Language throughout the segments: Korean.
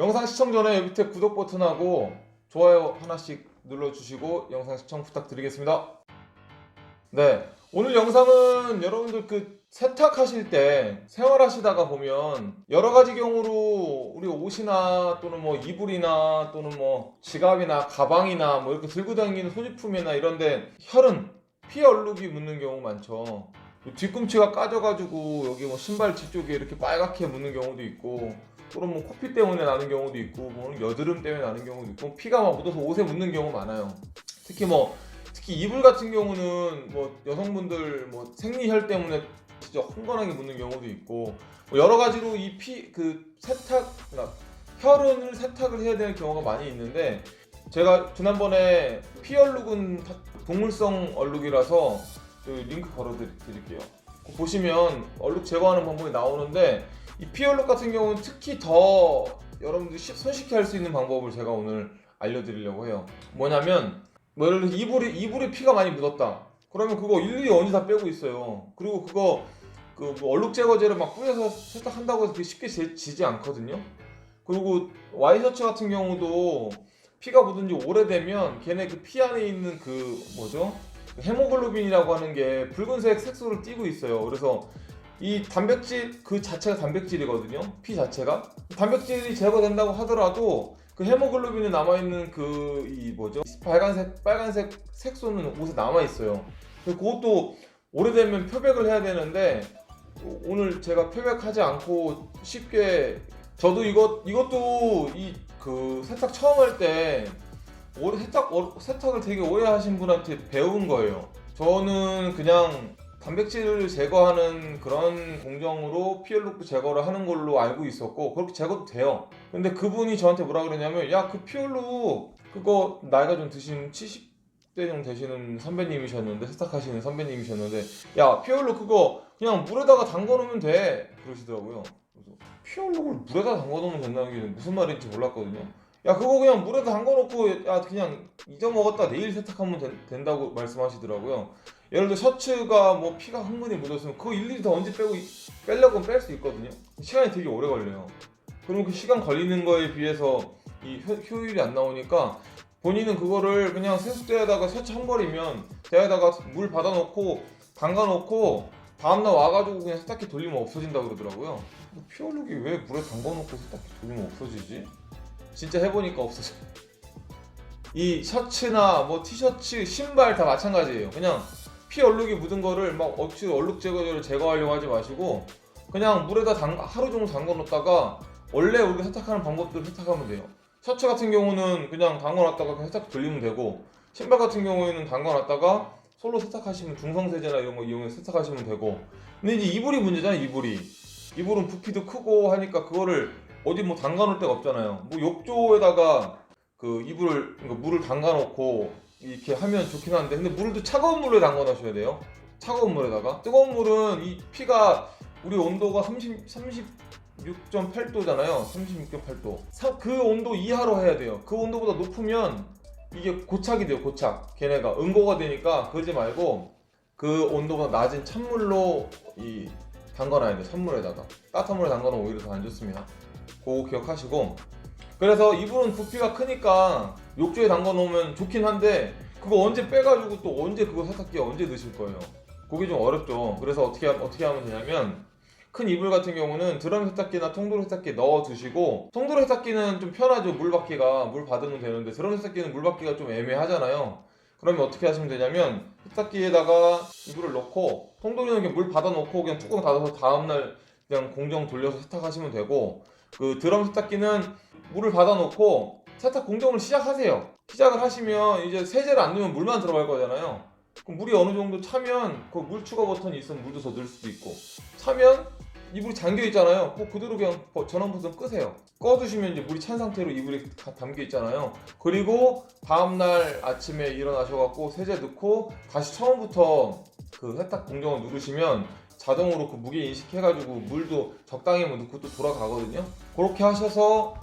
영상 시청 전에 밑에 구독 버튼하고 좋아요 하나씩 눌러주시고 영상 시청 부탁드리겠습니다. 네, 오늘 영상은 여러분들 그 세탁하실 때 생활하시다가 보면 여러 가지 경우로 우리 옷이나 또는 뭐 이불이나 또는 뭐 지갑이나 가방이나 뭐 이렇게 들고 다니는 소지품이나 이런데 혈흔 피 얼룩이 묻는 경우 많죠. 뒤꿈치가 까져가지고 여기 뭐 신발 뒤쪽에 이렇게 빨갛게 묻는 경우도 있고 또는 뭐 코피 때문에 나는 경우도 있고 뭐 여드름 때문에 나는 경우도 있고 피가 막 묻어서 옷에 묻는 경우 많아요. 특히 뭐 특히 이불 같은 경우는 뭐 여성분들 뭐 생리혈 때문에 진짜 흥건하게 묻는 경우도 있고 뭐 여러 가지로 이 피 그 세탁 그러니까 혈흔을 세탁을 해야 되는 경우가 많이 있는데 제가 지난번에 피 얼룩은 다- 동물성 얼룩이라서 그 링크 걸어 드리- 드릴게요. 그거 보시면 얼룩 제거하는 방법이 나오는데 이피 얼룩 같은 경우는 특히 더 여러분들이 쉽- 손쉽게 할 수 있는 방법을 제가 오늘 알려드리려고 해요. 뭐냐면 뭐 예를 들어 이불에 이불에 피가 많이 묻었다. 그러면 그거 일일이 언제 다 빼고 있어요. 그리고 그거 그뭐 얼룩 제거제를 막 뿌려서 세탁한다고 해서 쉽게 지- 지지 않거든요. 그리고 와이셔츠 같은 경우도 피가 묻은 지 오래되면 걔네 그 피 안에 있는 그 뭐죠? 그 헤모글로빈이라고 하는 게 붉은색 색소를 띠고 있어요. 그래서 이 단백질 그 자체가 단백질이거든요. 피 자체가 단백질이 제거된다고 하더라도 그 헤모글로빈에 남아 있는 그 이 뭐죠? 빨간색 빨간색 색소는 옷에 남아 있어요. 그것도 오래되면 표백을 해야 되는데 오늘 제가 표백하지 않고 쉽게 저도 이것 이것도 이 그 세탁 처음 할 때 세탁 어- 세탁을 되게 오래 하신 분한테 배운 거예요. 저는 그냥 단백질을 제거하는 그런 공정으로 피얼룩 제거를 하는 걸로 알고 있었고 그렇게 제거도 돼요. 근데 그분이 저한테 뭐라 그러냐면 야 그 피얼룩 그거 나이가 좀 드신 70대 정도 되시는 선배님이셨는데 세탁하시는 선배님이셨는데 야 피얼룩 그거 그냥 물에다가 담궈 놓으면 돼 그러시더라고요. 그래서 피얼룩을 물에다 담궈 놓으면 된다는 게 무슨 말인지 몰랐거든요. 야 그거 그냥 물에다 담궈 놓고 야 그냥 잊어먹었다 내일 세탁하면 된- 된다고 말씀하시더라고요. 예를 들어 셔츠가 뭐 피가 흥분히 묻었으면 그거 일일이 다 언제 빼고 이- 빼려고 뺄 수 있거든요. 시간이 되게 오래 걸려요. 그럼 그 시간 걸리는 거에 비해서 이 효, 효율이 안 나오니까 본인은 그거를 그냥 세숫대에다가 셔츠 한 벌이면 대에다가 물 받아놓고 담가놓고 다음날 와가지고 그냥 세탁기 돌리면 없어진다 그러더라고요. 피얼룩이 왜 물에 담가놓고 세탁기 돌리면 없어지지? 진짜 해보니까 없어져. 이 셔츠나 뭐 티셔츠, 신발 다 마찬가지예요. 그냥 피 얼룩이 묻은 거를 막 억지로 얼룩 제거제를 제거하려고 하지 마시고 그냥 물에다 담, 하루 종일 담가 놓다가 원래 우리가 세탁하는 방법대로 세탁하면 돼요. 셔츠 같은 경우는 그냥 담가 놨다가 그냥 세탁 돌리면 되고 신발 같은 경우에는 담가 놨다가 솔로 세탁하시면 중성세제나 이런 거 이용해서 세탁하시면 되고 근데 이제 이불이 문제잖아요 이불이 이불은 부피도 크고 하니까 그거를 어디 뭐 담가 놓을 데가 없잖아요. 뭐 욕조에다가 그 이불을 그러니까 물을 담가 놓고 이렇게 하면 좋긴 한데 근데 물을 또 차가운 물에 담가 놓으셔야 돼요. 차가운 물에다가. 뜨거운 물은 이 피가 우리 온도가 30, 36.8도잖아요. 36.8도. 그 온도 이하로 해야 돼요. 그 온도보다 높으면 이게 고착이 돼요 고착. 걔네가 응고가 되니까 그러지 말고 그 온도가 낮은 찬물로 이 담가놔야 돼요 찬물에다가 따뜻한 물에 담가놓으면 오히려 더 안 좋습니다. 그거 기억하시고. 그래서 이불은 부피가 크니까 욕조에 담가놓으면 좋긴 한데 그거 언제 빼가지고 또 언제 그거 세탁기에 언제 넣으실 거예요? 그게 좀 어렵죠. 그래서 어떻게, 하- 어떻게 하면 되냐면 큰 이불 같은 경우는 드럼 세탁기나 통도로 세탁기에 넣어 두시고 통도로 세탁기는 좀 편하죠. 물 받기가 물 받으면 되는데 드럼 세탁기는 물 받기가 좀 애매하잖아요 그러면 어떻게 하시면 되냐면 세탁기에다가 이불을 넣고 통도로는 그냥 물 받아 놓고 그냥 뚜껑 닫아서 다음날 그냥 공정 돌려서 세탁하시면 되고 그 드럼 세탁기는 물을 받아 놓고 세탁 공정을 시작하세요. 시작을 하시면 이제 세제를 안 넣으면 물만 들어갈 거잖아요. 그럼 물이 어느 정도 차면 그 물 추가 버튼이 있으면 물도 더 넣을 수도 있고 차면 이불이 잠겨 있잖아요. 그 그대로 그냥 버- 전원 버튼 끄세요. 꺼두시면 이제 물이 찬 상태로 이불이 다 담겨 있잖아요. 그리고 다음 날 아침에 일어나셔갖고 세제 넣고 다시 처음부터 그 세탁 공정을 누르시면 자동으로 그 무게 인식해가지고 물도 적당히 넣고 또 돌아가거든요. 그렇게 하셔서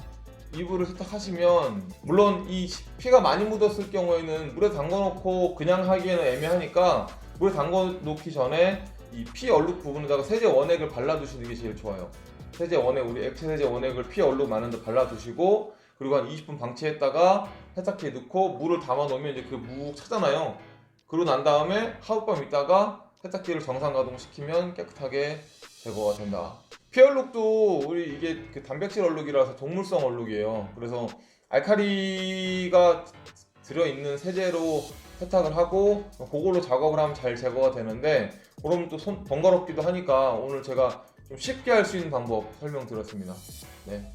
이불을 세탁하시면 물론 이 피가 많이 묻었을 경우에는 물에 담궈놓고 그냥 하기에는 애매하니까 물에 담궈놓기 전에 이 피 얼룩 부분에다가 세제 원액을 발라두시는 게 제일 좋아요. 세제 원액 우리 액체 세제 원액을 피 얼룩 많은 데 발라두시고 그리고 한 20분 방치했다가 세탁기에 넣고 물을 담아 놓으면 이제 그묵 차잖아요. 그러고 난 다음에 하룻밤 있다가 세탁기를 정상 가동시키면 깨끗하게 제거가 된다. 피 얼룩도 우리 이게 그 단백질 얼룩이라서 동물성 얼룩이에요. 그래서 알카리가 들어있는 세제로 세탁을 하고 그걸로 작업을 하면 잘 제거가 되는데 그러면 또손 번거롭기도 하니까 오늘 제가 좀 쉽게 할 수 있는 방법 설명드렸습니다. 네.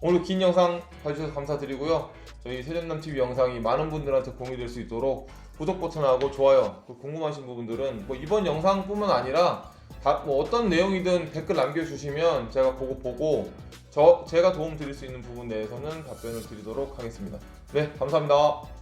오늘 긴 영상 봐주셔서 감사드리고요. 저희 세전남 TV 영상이 많은 분들한테 공유될 수 있도록 구독 버튼하고 좋아요. 그 궁금하신 부분들은 뭐 이번 영상뿐만 아니라 다, 뭐 어떤 내용이든 댓글 남겨주시면 제가 그거 보고 저 제가 도움 드릴 수 있는 부분 내에서는 답변을 드리도록 하겠습니다. 네, 감사합니다.